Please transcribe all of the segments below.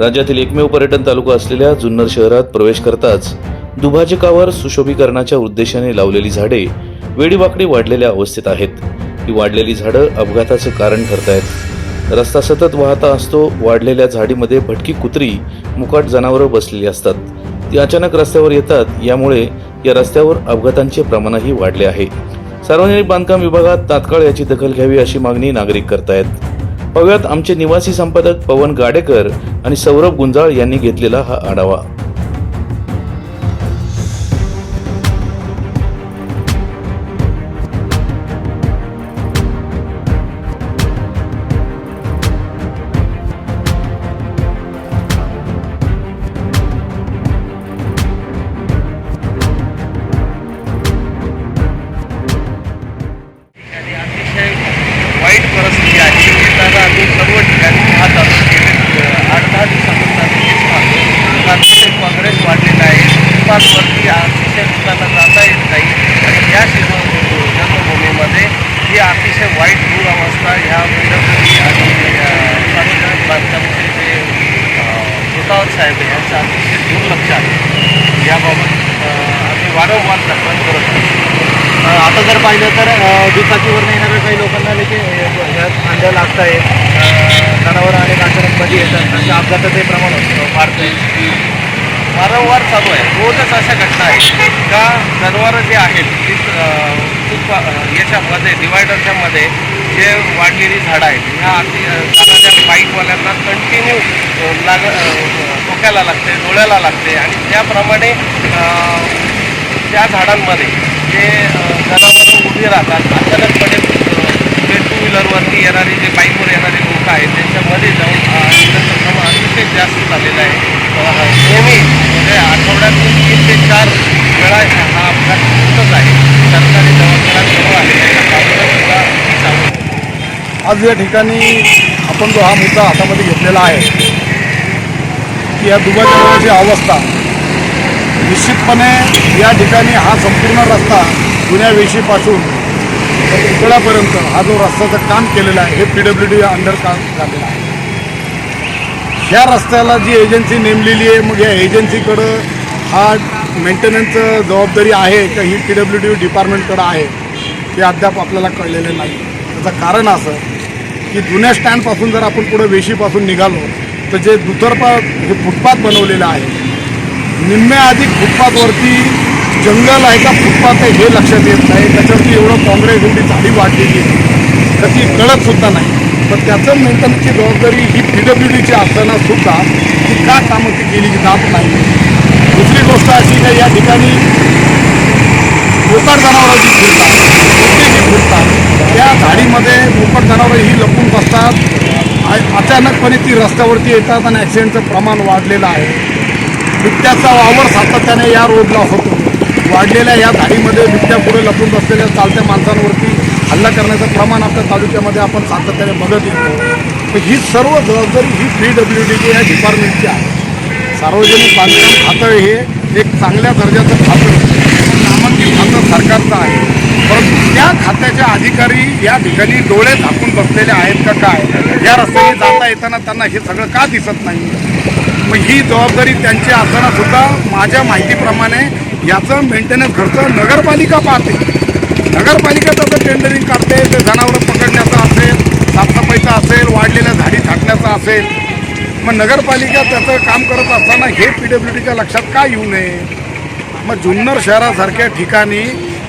राज्यातील एकमेव पर्यटन तालुका असलेल्या जुन्नर शहरात प्रवेश करताच दुभाजकावर सुशोभीकरणाच्या उद्देशाने लावलेली झाडे वेडीवाकडी वाढलेल्या अवस्थेत आहेत. ही वाढलेली झाडं अपघाताचं कारण ठरतायत. रस्ता सतत वाहता असतो वाढलेल्या झाडीमध्ये भटकी कुत्री मुकाट जनावरं बसलेली असतात. ती अचानक रस्त्यावर येतात यामुळे या रस्त्यावर अपघातांचे प्रमाणही वाढले आहे. सार्वजनिक बांधकाम विभागात तात्काळ याची दखल घ्यावी अशी मागणी नागरिक करतायत. पाहुयात आमचे निवासी संपादक पवन गाडेकर आणि सौरभ गुंजाळ यांनी घेतलेला हा आढावा. साहेब यांचं अतिशय दुर्लक्ष आहे. याबाबत आम्ही वारंवार तक्रार करत असतो आता जर पाहिलं तर अ, येणाऱ्या काही लोकांना देखील ह्या खांद्या लागत आहेत जनावरं आणि मध्ये येतात त्यांच्या अपघाताचे प्रमाण वाढतं आहे वारंवार चालू आहे. रोजच अशा घटना आहेत का जनावरं जे आहेत ती खूप याच्यामध्ये डिवायडरच्यामध्ये जे वाढलेली झाडं आहेत ह्या अगदी जाणाऱ्या बाईकवाल्यांना कंटिन्यू लाग डोक्याला लागते डोळ्याला लागते आणि त्याप्रमाणे त्या झाडांमध्ये जे जनावरं उभी राहतात अचानकपणे जे टू व्हीलरवरती येणारी जे बाईकवर येणारे लोक आहेत त्यांच्यामध्ये जाऊन अं, जास्त झालेला आहे. नेहमी म्हणजे आठवड्यातून तीन ते चार वेळा हा अपघात होतच आहे. सरकारी दवाखाना सुरू आहे. सुद्धा चालू आज या ठिकाणी आपण जो हा मुद्दा हातामध्ये घेतलेला आहे की या दुभाजनाची अवस्था निश्चितपणे या ठिकाणी हा संपूर्ण रस्ता जुन्या वेशीपासून पुतळ्यापर्यंत हा जो रस्त्याचं काम केलेलं आहे हे पी डब्ल्यू डी अंडर काम झालेलं आहे. ह्या रस्त्याला जी एजन्सी नेमलेली आहे मग या एजन्सीकडं हा मेंटेनन्सचं जबाबदारी आहे का? ही पी डब्ल्यू डी डिपार्टमेंटकडं आहे? ते अद्याप आपल्याला कळलेलं नाही. त्याचं कारण असं की जुन्या स्टँडपासून जर आपण पुढं वेशीपासून निघालो तर जे दुतर्फा हे फुटपाथ बनवलेलं आहे निम्म्या अधिक फुटपाथवरती जंगल आहे का फुटपाथ आहे हे लक्षात येत नाही. त्याच्यावरती एवढं काँग्रेस एवढी झाडी वाढलेली आहे. तर ती कळतसुद्धा नाही. पण त्याचं मेंटेनची जबाबदारी ही पी डब्ल्यू डीची असताना सुद्धा ती का कामं ती केली जात नाही. दुसरी गोष्ट अशी का या ठिकाणी मोकड जनावरं जी फिरतात कुत्रे जी फिरतात त्या झाडीमध्ये मोकड जनावरं ही लपून बसतात. अचानकपणे ती रस्त्यावरती येतात आणि ॲक्सिडेंटचं प्रमाण वाढलेलं आहे. बिबट्याचा वावर सातत्याने या रोडला होतो. वाढलेल्या या झाडीमध्ये बिबट्या पुढे लपून बसलेल्या चालत्या माणसांवरती हल्ला करण्याचं प्रमाण आपल्या तालुक्यामध्ये आपण सातत्याने बघत येतो. तर ही सर्व जबाबदारी ही पी डब्ल्यू डी या डिपार्टमेंटची आहे. सार्वजनिक बांधकाम खातं हे एक चांगल्या दर्जाचं खातं नामांकित खातं सरकारचं आहे. परंतु त्या खात्याचे अधिकारी या ठिकाणी डोळे झाकून बसलेले आहेत का काय? या रस्त्याने जाता येताना त्यांना हे सगळं का दिसत नाही? मग ही जबाबदारी त्यांची असताना सुद्धा माझ्या माहितीप्रमाणे याचं मेंटेनन्स खर्च नगरपालिका पाहते. नगरपालिका त्याचं टेंडरिंग काढते ते जनावरं पकडण्याचं असेल साफसफाईचं असेल वाढलेल्या झाडी झाकण्याचा असेल. मग नगरपालिका त्याचं काम करत असताना हे पी डब्ल्यू डीच्या लक्षात का येऊ नये? मग जुन्नर शहरासारख्या ठिकाणी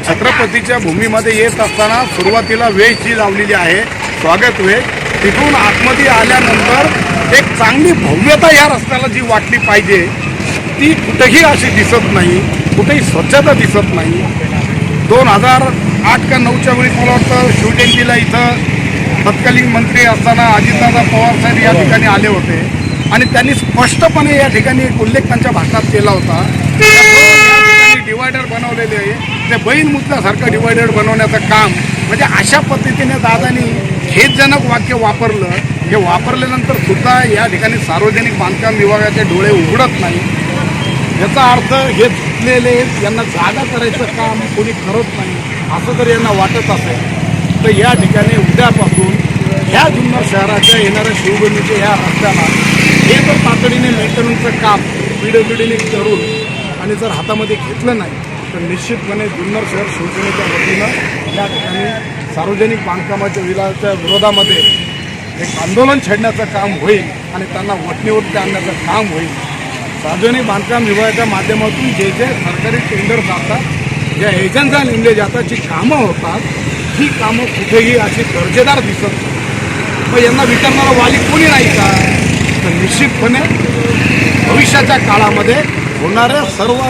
छत्रपतीच्या भूमीमध्ये येत असताना सुरुवातीला वेज जी लावलेली आहे. स्वागत वेज तिथून आतमध्ये आल्यानंतर एक चांगली भव्यता या रस्त्याला जी वाटली पाहिजे ती कुठेही अशी दिसत नाही. कुठेही स्वच्छता दिसत नाही. दोन हजार आठ का नऊच्या वेळी मला वाटतं शिवजयंतीला इथं. तत्कालीन मंत्री असताना अजितदादा पवार साहेब या ठिकाणी आले होते. आणि त्यांनी स्पष्टपणे या ठिकाणी एक उल्लेख त्यांच्या भाषणात केला होता. डिवायडर बनवलेले आहे. ते बैल मुद्द्यासारखं डिवायडर बनवण्याचं काम. म्हणजे अशा पद्धतीने दादानी खेदजनक वाक्य वापरलं. हे वापरल्यानंतर सुद्धा या ठिकाणी सार्वजनिक बांधकाम विभागाचे डोळे उघडत नाही. याचा अर्थ हे झुकलेले यांना जागा करायचं काम कोणी करत नाही. असं जर यांना वाटत असेल तर या ठिकाणी उद्यापासून ह्या जुन्नर शहराच्या येणाऱ्या शिवगणीच्या ह्या रस्त्याला हे जर तातडीने मेंटेनन्सचं काम पिढीपिढीने करून आणि जर हातामध्ये घेतलं नाही तर निश्चितपणे जुन्नर शहर शिवसेनेच्या वतीनं या ठिकाणी सार्वजनिक बांधकामाच्या विलाच्या विरोधामध्ये एक आंदोलन छेडण्याचं काम होईल आणि त्यांना वटणीवरती आणण्याचं काम होईल. सार्वजनिक बांधकाम विभागाच्या माध्यमातून जे जे सरकारी टेंडर जातात ज्या एजन्सीला नेमले जातात जी कामं होतात ही कामं कुठेही अशी दर्जेदार दिसत नाही. मग यांना विचारणारा वाली कोणी नाही का तर निश्चितपणे भविष्याच्या काळामध्ये होणाऱ्या सर्व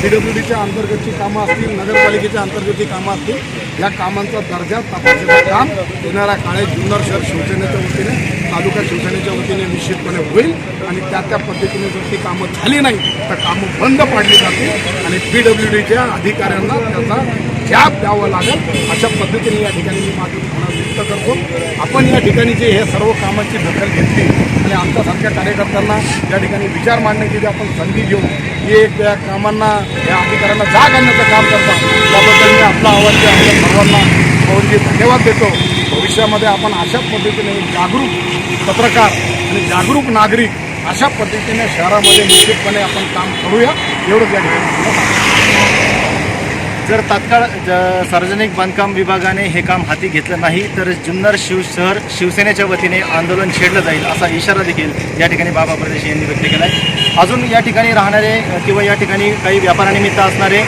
पी डब्ल्यू डीच्या अंतर्गतची कामं असतील नगरपालिकेच्या अंतर्गतची कामं असतील या कामांचा दर्जा तपासण्याचं काम येणाऱ्या काळात जुन्नर शहर शिवसेनेच्या वतीने तालुका शिवसेनेच्या वतीने निश्चितपणे होईल आणि त्या त्या पद्धतीने जर ती कामं झाली नाही तर कामं बंद पाडली जातील आणि पी डब्ल्यू डीच्या अधिकाऱ्यांना त्याचा जॅब द्यावं लागेल. अशा पद्धतीने या ठिकाणी मी माझी भावना व्यक्त करतो. आपण या ठिकाणी जे हे सर्व कामांची दखल घेतली आणि आमच्यासारख्या कार्यकर्त्यांना या ठिकाणी विचार मांडण्याची जी आपण संधी घेऊ ही एक त्या कामांना या अधिकाऱ्यांना जाग आणण्याचं काम करतात त्याबद्दल मी आपला आवाज आपल्या सर्वांना पवनजी धन्यवाद देतो. भविष्यामध्ये आपण अशा पद्धतीने जागरूक पत्रकार आणि जागरूक नागरिक अशा पद्धतीने शहरामध्ये निश्चितपणे आपण काम करूया एवढंच या ठिकाणी. जर तात्काळ ज- सार्वजनिक बांधकाम विभागाने हे काम हाती घेतलं नाही तर जुन्नर शिव शहर शिवसेनेच्या वतीने आंदोलन छेडलं जाईल असा इशारा देखील या ठिकाणी बाबा परदेशी यांनी व्यक्त केला आहे अजून या ठिकाणी राहणारे किंवा या ठिकाणी काही व्यापारानिमित्त असणारे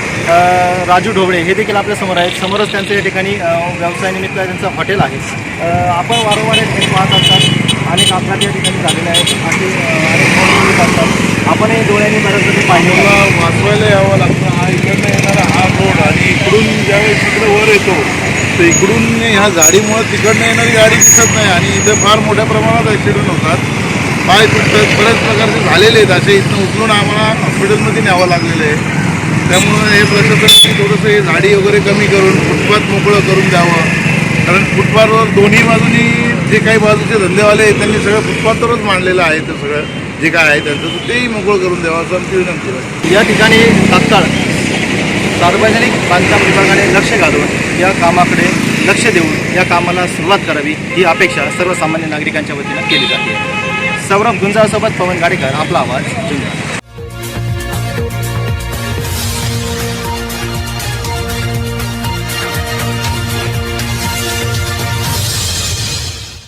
राजू ढोबळे हे देखील आपल्यासमोर आहेत. समोरच त्यांचं या ठिकाणी व्यवसायानिमित्त त्यांचं हॉटेल आहे. आपण वारंवार हे पाहत असतात अनेक अपघात या ठिकाणी झालेले आहेत. असे अनेक असतात. आपणही डोळ्यांनी बऱ्याच पाहिजे वाचवायला यावं लागतं. हा इकडनं हा रोड आणि इकडून ज्यावेळेस तिकडे वर येतो तर इकडून ह्या झाडीमुळं तिकडनं येणारी गाडी दिसत नाही आणि इथे फार मोठ्या प्रमाणात ॲक्सिडेंट होतात. पाय तुटतात बऱ्याच प्रकारचे झालेले आहेत. असे इथनं उचलून आम्हाला हॉस्पिटलमध्ये न्यावं लागलेलं आहे. त्यामुळं हे प्रशासनाने थोडंसं हे झाडी वगैरे कमी करून फुटपाथ मोकळं करून द्यावं. कारण फुटपाथवर दोन्ही बाजूनी जे काही बाजूचे धंदेवाले आहेत त्यांनी सगळं फुटपाथवरच मांडलेलं आहे ते सगळं. जे काय आहे त्यांचं तर तेही मोकळं करून द्यावं असं आमची विनंती आहे. या ठिकाणी तात्काळ सार्वजनिक बांधकाम विभागाने लक्ष घालून या कामाकडे लक्ष देऊन या कामाला सुरुवात करावी ही अपेक्षा सर्वसामान्य नागरिकांच्या वतीनं केली जाते. सौरभ गुंजासोबत पवन गाडेकर आपला आवाज जुन्नर.